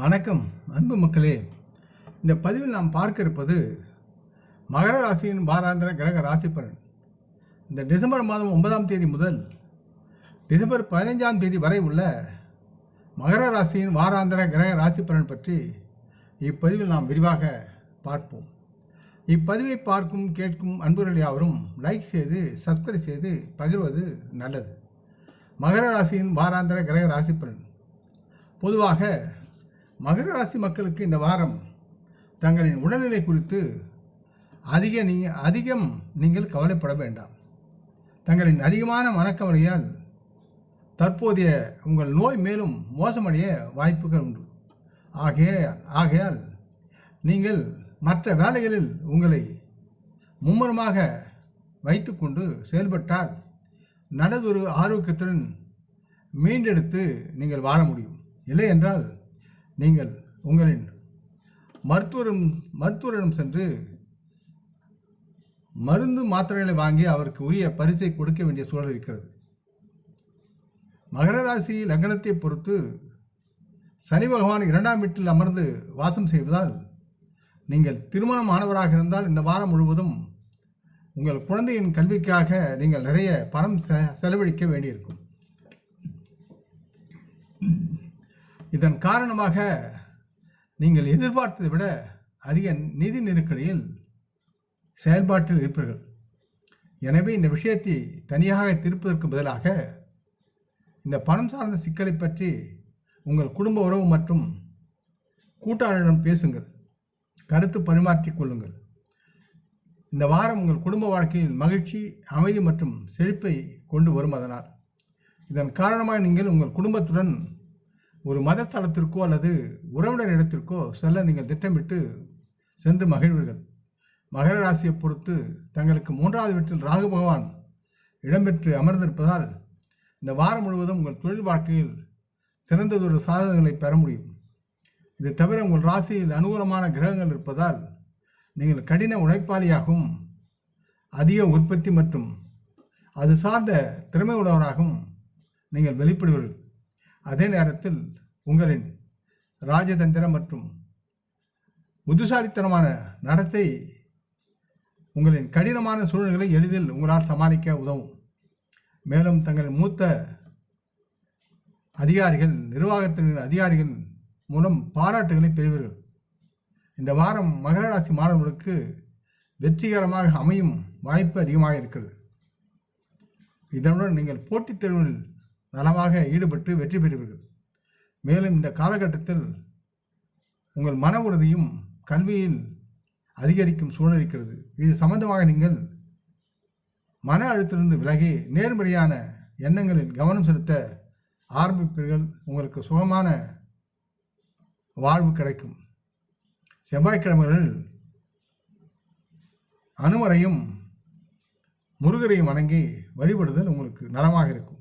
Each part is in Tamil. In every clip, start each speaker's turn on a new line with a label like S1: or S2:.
S1: வணக்கம் அன்பு மக்களே. இந்த பதிவில் நாம் பார்க்க இருப்பது மகர ராசியின் வாராந்திர கிரக ராசி பலன் இந்த டிசம்பர் மாதம் ஒன்பதாம் தேதி முதல் டிசம்பர் பதினைஞ்சாம் தேதி வரை உள்ள மகர ராசியின் வாராந்திர கிரக ராசி பலன் பற்றி இப்பதிவில் நாம் விரிவாக பார்ப்போம். இப்பதிவை பார்க்கும் கேட்கும் அன்புகள் யாவரும் லைக் செய்து சப்ஸ்கிரைப் செய்து பகிர்வது நல்லது. மகர ராசியின் வாராந்திர கிரக ராசி பலன் பொதுவாக மகர ராசி மக்களுக்கு இந்த வாரம் தங்களின் உடல்நிலை குறித்து அதிக நீ அதிகம் நீங்கள் கவலைப்பட வேண்டாம். தங்களின் அதிகமான மனக்கவலையால் தற்போதைய உங்கள் நோய் மேலும் மோசமடைய வாய்ப்புகள் உண்டு. ஆகைய ஆகையால் நீங்கள் மற்ற வேலைகளில் உங்களை மும்முரமாக வைத்துக்கொண்டு செயல்பட்டால் நல்லதொரு ஆரோக்கியத்துடன் மீண்டெடுத்து நீங்கள் வாழ முடியும். இல்லை என்றால் நீங்கள் உங்களின் மருத்துவரும் மருத்துவரிடம் சென்று மருந்து மாத்திரைகளை வாங்கி அவருக்கு உரிய பரிசை கொடுக்க வேண்டிய சூழல் இருக்கிறது. மகர ராசி லக்னத்தை பொறுத்து சனி பகவான் இரண்டாம் வீட்டில் அமர்ந்து வாசம் செய்வதால் நீங்கள் திருமணம் ஆனவராக இருந்தால் இந்த வாரம் முழுவதும் உங்கள் குழந்தையின் கல்விக்காக நீங்கள் நிறைய பணம் செ- செலவழிக்க வேண்டியிருக்கும். இதன் காரணமாக நீங்கள் எதிர்பார்த்ததை விட அதிக நிதி நெருக்கடியில் செயல்பாட்டில் இருப்பீர்கள். எனவே இந்த விஷயத்தை தனியாக தீர்ப்பதற்கு பதிலாக இந்த பணம் சார்ந்த சிக்கலை பற்றி உங்கள் குடும்ப உறவு மற்றும் கூட்டாளரிடம் பேசுங்கள். கருத்து பரிமாற்றிக் கொள்ளுங்கள். இந்த வாரம் உங்கள் குடும்ப வாழ்க்கையில் மகிழ்ச்சி அமைதி மற்றும் செழிப்பை கொண்டு வரும் அதனால். இதன் காரணமாக நீங்கள் உங்கள் குடும்பத்துடன் ஒரு மத ஸ்தலத்திற்கோ அல்லது உறவினர் இடத்திற்கோ செல்ல நீங்கள் திட்டமிட்டு சென்று மகிழ்வீர்கள். மகர ராசியை பொறுத்து தங்களுக்கு மூன்றாவது வீட்டில் ராகு பகவான் இடம்பெற்று அமர்ந்திருப்பதால் இந்த வாரம் முழுவதும் உங்கள் தொழில் வாழ்க்கையில் சிறந்ததொரு சாதனைகளை பெற முடியும். இது தவிர உங்கள் ராசியில் அனுகூலமான கிரகங்கள் இருப்பதால் நீங்கள் கடின உழைப்பாளியாகவும் அதிக உற்பத்தி மற்றும் அது சார்ந்த திறமை உள்ளவராகவும் நீங்கள் வெளிப்படுவீர்கள். அதே நேரத்தில் உங்களின் ராஜதந்திரம் மற்றும் புத்திசாலித்தனமான நடத்தை உங்களின் கடினமான சூழ்நிலைகளை எளிதில் உங்களால் சமாளிக்க உதவும். மேலும் தங்களின் மூத்த அதிகாரிகள் நிர்வாகத்தின் அதிகாரிகள் மூலம் பாராட்டுகளை பெறுவீர்கள். இந்த வாரம் மகர ராசி மாணவர்களுக்கு வெற்றிகரமாக அமையும் வாய்ப்பு அதிகமாக இருக்கிறது. இதனுடன் நீங்கள் போட்டித் தேர்வில் நலமாக ஈடுபட்டு வெற்றி பெறுவீர்கள். மேலும் இந்த காலகட்டத்தில் உங்கள் மன உறுதியும் கல்வியில் அதிகரிக்கும் சூழல் இருக்கிறது. இது சம்பந்தமாக நீங்கள் மன அழுத்திலிருந்து விலகி நேர்மறையான எண்ணங்களில் கவனம் செலுத்த ஆரம்பிப்பீர்கள். உங்களுக்கு சுகமான வாழ்வு கிடைக்கும். செவ்வாய்க்கிழமைகளில் அனுமரையும் முருகரையும் வணங்கி வழிபடுதல் உங்களுக்கு நலமாக இருக்கும்.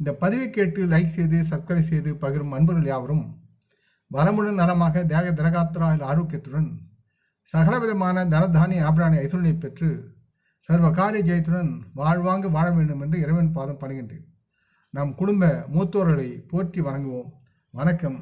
S1: இந்த பதிவை கேட்டு லைக் செய்து சப்ஸ்கிரைப் செய்து பகிரும் அன்பர்கள் யாவரும் வளமுடன் நலமாக தேக திரகாத்திராயில் ஆரோக்கியத்துடன் சகலவிதமான தனதானிய ஆபராணி ஐஸ்வர்யை பெற்று சர்வ காரிய ஜெயத்துடன் வாழ்வாங்கு வாழ வேண்டும் என்று இறைவன் பாதம் பணிகின்றேன். நம் குடும்ப மூத்தோர்களை போற்றி வணங்குவோம். வணக்கம்.